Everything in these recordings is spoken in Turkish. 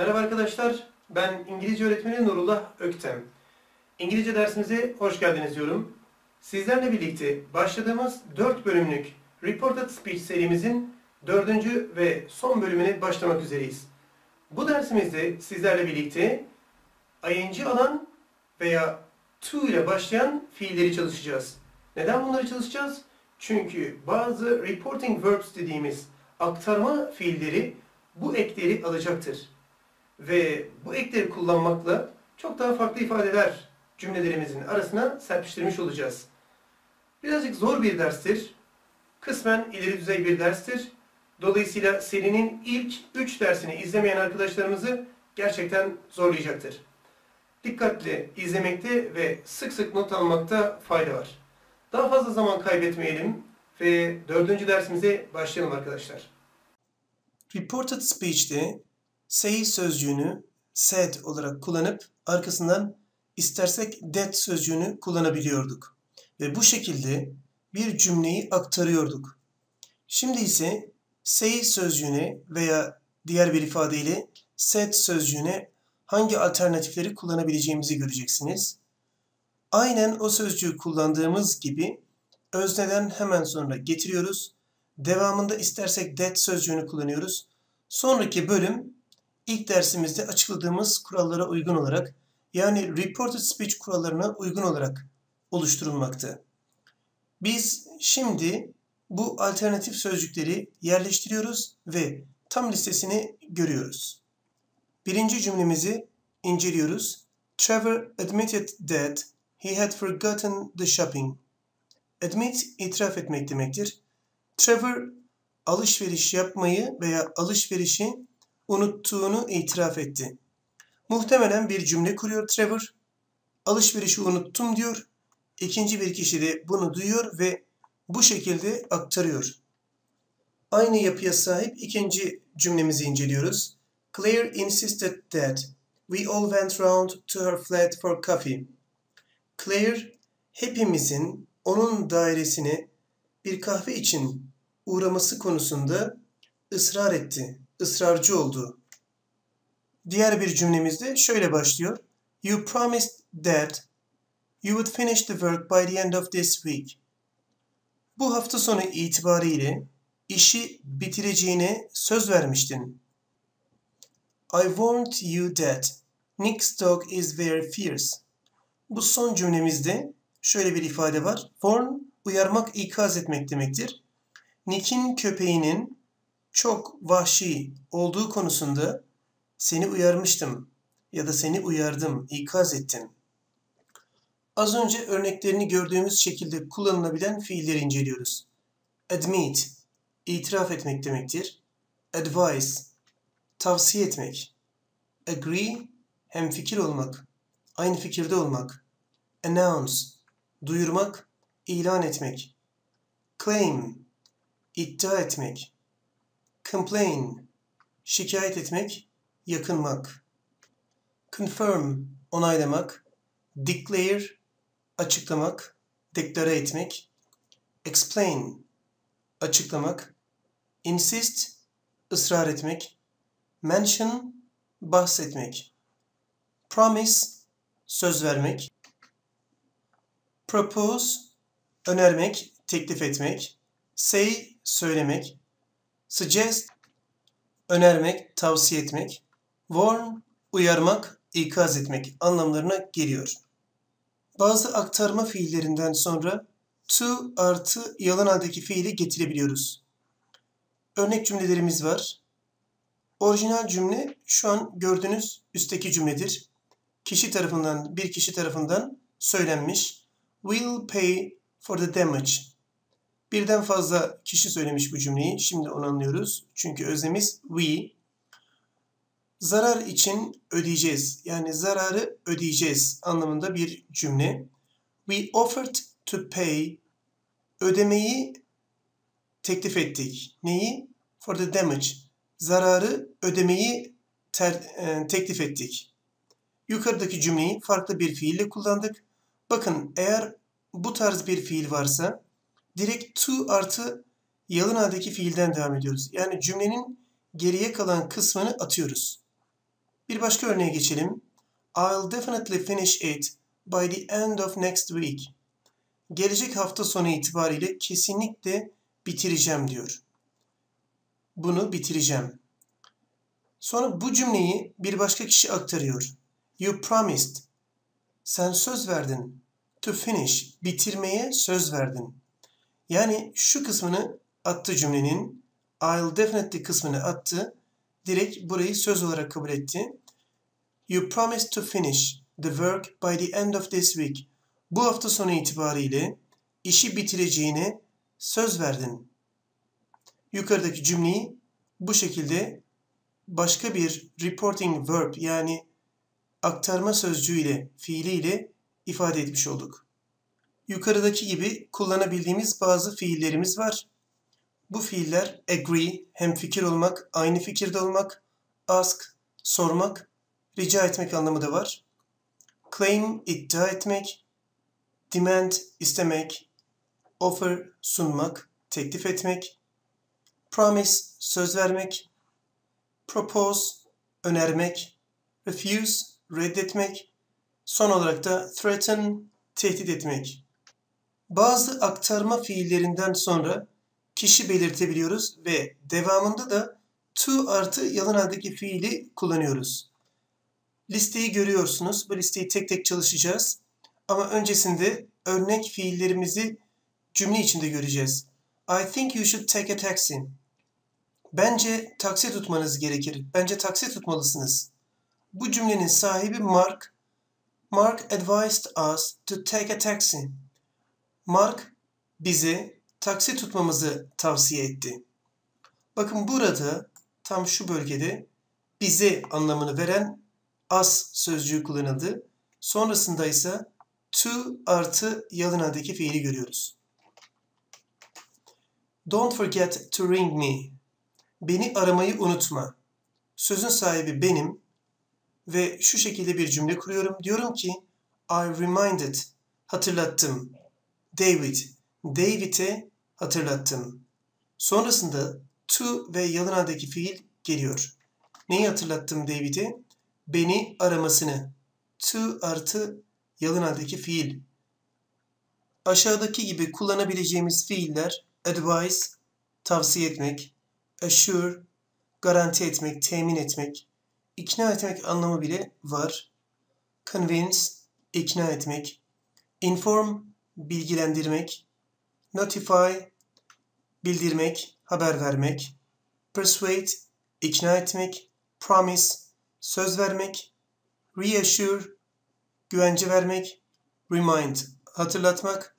Merhaba arkadaşlar, ben İngilizce öğretmeni Nurullah Öktem. İngilizce dersimize hoş geldiniz diyorum. Sizlerle birlikte başladığımız 4 bölümlük Reported Speech serimizin 4. ve son bölümüne başlamak üzereyiz. Bu dersimizde sizlerle birlikte ing alan veya to ile başlayan fiilleri çalışacağız. Neden bunları çalışacağız? Çünkü bazı reporting verbs dediğimiz aktarma fiilleri bu ekleri alacaktır. Ve bu ekleri kullanmakla çok daha farklı ifadeler cümlelerimizin arasına serpiştirmiş olacağız. Birazcık zor bir derstir. Kısmen ileri düzey bir derstir. Dolayısıyla serinin ilk 3 dersini izlemeyen arkadaşlarımızı gerçekten zorlayacaktır. Dikkatli izlemekte ve sık sık not almakta fayda var. Daha fazla zaman kaybetmeyelim ve dördüncü dersimize başlayalım arkadaşlar. Reported speech'te say sözcüğünü said olarak kullanıp arkasından istersek that sözcüğünü kullanabiliyorduk. Ve bu şekilde bir cümleyi aktarıyorduk. Şimdi ise say sözcüğüne veya diğer bir ifadeyle said sözcüğüne hangi alternatifleri kullanabileceğimizi göreceksiniz. Aynen o sözcüğü kullandığımız gibi özneden hemen sonra getiriyoruz. Devamında istersek that sözcüğünü kullanıyoruz. Sonraki bölüm ilk dersimizde açıkladığımız kurallara uygun olarak yani reported speech kurallarına uygun olarak oluşturulmakta. Biz şimdi bu alternatif sözcükleri yerleştiriyoruz ve tam listesini görüyoruz. Birinci cümlemizi inceliyoruz. Trevor admitted that he had forgotten the shopping. Admit, itiraf etmek demektir. Trevor alışveriş yapmayı veya alışverişi unuttuğunu itiraf etti. Muhtemelen bir cümle kuruyor Trevor. Alışverişi unuttum diyor. İkinci bir kişi de bunu duyuyor ve bu şekilde aktarıyor. Aynı yapıya sahip ikinci cümlemizi inceliyoruz. Claire insisted that we all went round to her flat for coffee. Claire hepimizin onun dairesine bir kahve için uğraması konusunda ısrar etti, ısrarcı oldu. Diğer bir cümlemizde şöyle başlıyor. You promised that you would finish the work by the end of this week. Bu hafta sonu itibariyle işi bitireceğine söz vermiştin. I warned you that Nick's dog is very fierce. Bu son cümlemizde şöyle bir ifade var. Warn, uyarmak, ikaz etmek demektir. Nick'in köpeğinin çok vahşi olduğu konusunda seni uyarmıştım ya da seni uyardım, ikaz ettim. Az önce örneklerini gördüğümüz şekilde kullanılabilen fiilleri inceliyoruz. Admit, itiraf etmek demektir. Advise, tavsiye etmek. Agree, hem fikir olmak, aynı fikirde olmak. Announce, duyurmak, ilan etmek. Claim, iddia etmek. Complain, şikayet etmek, yakınmak. Confirm, onaylamak. Declare, açıklamak, deklare etmek. Explain, açıklamak. Insist, ısrar etmek. Mention, bahsetmek. Promise, söz vermek. Propose, önermek, teklif etmek. Say, söylemek. Suggest, önermek, tavsiye etmek. Warn, uyarmak, ikaz etmek anlamlarına geliyor. Bazı aktarma fiillerinden sonra to artı yalan haldeki fiili getirebiliyoruz. Örnek cümlelerimiz var. Orijinal cümle şu an gördüğünüz üstteki cümledir. Kişi tarafından, bir kişi tarafından söylenmiş. Will pay for the damage. Birden fazla kişi söylemiş bu cümleyi. Şimdi onu anlıyoruz. Çünkü özlemiz we. Zarar için ödeyeceğiz. Yani zararı ödeyeceğiz anlamında bir cümle. We offered to pay. Ödemeyi teklif ettik. Neyi? For the damage. Zararı ödemeyi ter, e, teklif ettik. Yukarıdaki cümleyi farklı bir fiille kullandık. Bakın eğer bu tarz bir fiil varsa direkt to artı yalın haldeki fiilden devam ediyoruz. Yani cümlenin geriye kalan kısmını atıyoruz. Bir başka örneğe geçelim. I'll definitely finish it by the end of next week. Gelecek hafta sonu itibariyle kesinlikle bitireceğim diyor. Bunu bitireceğim. Sonra bu cümleyi bir başka kişi aktarıyor. You promised. Sen söz verdin. To finish. Bitirmeye söz verdin. Yani şu kısmını attı cümlenin. I'll definitely kısmını attı. Direkt burayı söz olarak kabul etti. You promised to finish the work by the end of this week. Bu hafta sonu itibariyle işi bitireceğine söz verdin. Yukarıdaki cümleyi bu şekilde başka bir reporting verb yani aktarma sözcüğüyle, fiiliyle ifade etmiş olduk. Yukarıdaki gibi kullanabildiğimiz bazı fiillerimiz var. Bu fiiller agree, hem fikir olmak, aynı fikirde olmak, ask, sormak, rica etmek anlamı da var. Claim, iddia etmek, demand, istemek, offer, sunmak, teklif etmek, promise, söz vermek, propose, önermek, refuse, reddetmek, son olarak da threaten, tehdit etmek. Bazı aktarma fiillerinden sonra kişi belirtebiliyoruz ve devamında da to artı yalın haldeki fiili kullanıyoruz. Listeyi görüyorsunuz. Bu listeyi tek tek çalışacağız. Ama öncesinde örnek fiillerimizi cümle içinde göreceğiz. I think you should take a taxi. Bence taksi tutmanız gerekir. Bence taksi tutmalısınız. Bu cümlenin sahibi Mark. Mark advised us to take a taxi. Mark bize taksi tutmamızı tavsiye etti. Bakın burada tam şu bölgede bize anlamını veren as sözcüğü kullanıldı. Sonrasında ise to artı yalın adaki fiili görüyoruz. Don't forget to ring me. Beni aramayı unutma. Sözün sahibi benim ve şu şekilde bir cümle kuruyorum. Diyorum ki I reminded, hatırlattım. David, David'e hatırlattım. Sonrasında to ve yalın fiil geliyor. Neyi hatırlattım David'e? Beni aramasını. To artı yalın fiil. Aşağıdaki gibi kullanabileceğimiz fiiller advise, tavsiye etmek, assure, garanti etmek, temin etmek, ikna etmek anlamı bile var. Convince, ikna etmek, inform, bilgilendirmek, notify, bildirmek, haber vermek, persuade, ikna etmek, promise, söz vermek, reassure, güvence vermek, remind, hatırlatmak,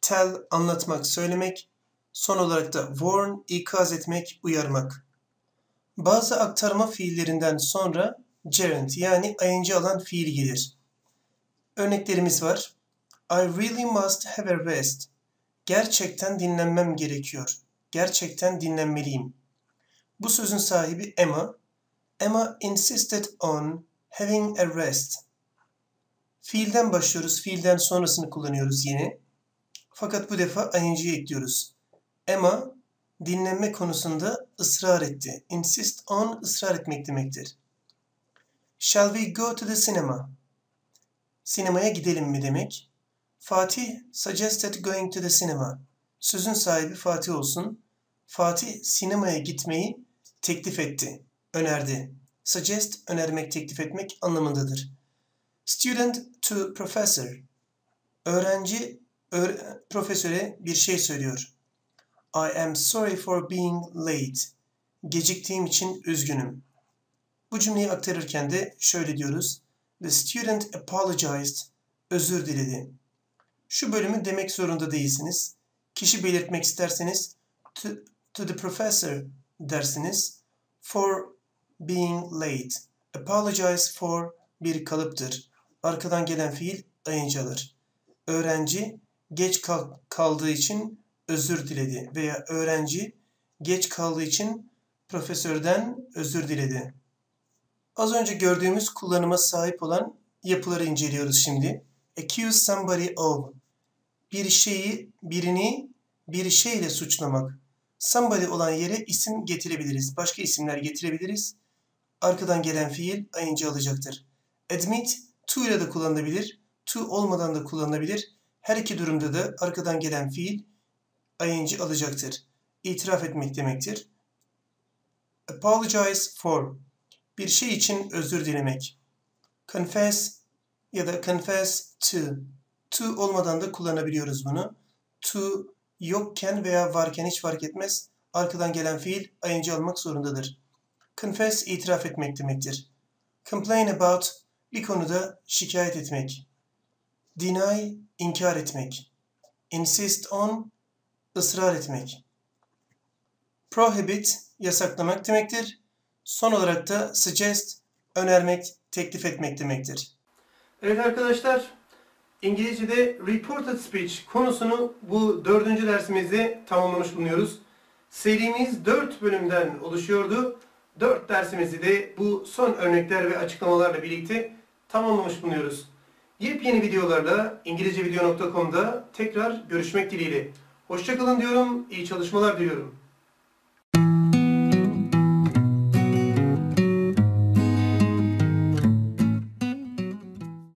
tell, anlatmak, söylemek, son olarak da warn, ikaz etmek, uyarmak. Bazı aktarma fiillerinden sonra gerund yani ing alan fiil gelir. Örneklerimiz var. I really must have a rest. Gerçekten dinlenmem gerekiyor. Gerçekten dinlenmeliyim. Bu sözün sahibi Emma. Emma insisted on having a rest. Fiilden başlıyoruz. Fiilden sonrasını kullanıyoruz yine. Fakat bu defa ing'yi ekliyoruz. Emma dinlenme konusunda ısrar etti. Insist on ısrar etmek demektir. Shall we go to the cinema? Sinemaya gidelim mi demek. Fatih suggested going to the cinema. Sözün sahibi Fatih olsun. Fatih sinemaya gitmeyi teklif etti, önerdi. Suggest, önermek, teklif etmek anlamındadır. Student to professor. Öğrenci öğre, profesöre bir şey söylüyor. I am sorry for being late. Geciktiğim için üzgünüm. Bu cümleyi aktarırken de şöyle diyoruz. The student apologized. Özür diledi. Şu bölümü demek zorunda değilsiniz. Kişi belirtmek isterseniz to, to the professor dersiniz. For being late. Apologize for bir kalıptır. Arkadan gelen fiil ing alır. Öğrenci geç kal kaldığı için özür diledi veya öğrenci geç kaldığı için profesörden özür diledi. Az önce gördüğümüz kullanıma sahip olan yapıları inceliyoruz şimdi. Accuse somebody of. Bir şeyi, birini bir şeyle suçlamak. Somebody olan yere isim getirebiliriz. Başka isimler getirebiliriz. arkadan gelen fiil ing alacaktır. Admit to ile de kullanılabilir, to olmadan da kullanılabilir. Her iki durumda da arkadan gelen fiil ing alacaktır. İtiraf etmek demektir. Apologize for bir şey için özür dilemek. Confess ya da confess to. To olmadan da kullanabiliyoruz bunu. To yokken veya varken hiç fark etmez. Arkadan gelen fiil ing almak zorundadır. Confess itiraf etmek demektir. Complain about bir konuda şikayet etmek. Deny inkar etmek. Insist on ısrar etmek. Prohibit yasaklamak demektir. Son olarak da suggest önermek, teklif etmek demektir. Evet arkadaşlar, İngilizce'de reported speech konusunu bu dördüncü dersimizde tamamlamış bulunuyoruz. Serimiz dört bölümden oluşuyordu. Dört dersimizi de bu son örnekler ve açıklamalarla birlikte tamamlamış bulunuyoruz. Yepyeni videolarla İngilizcevideo.com'da tekrar görüşmek dileğiyle. Hoşçakalın diyorum, iyi çalışmalar diliyorum.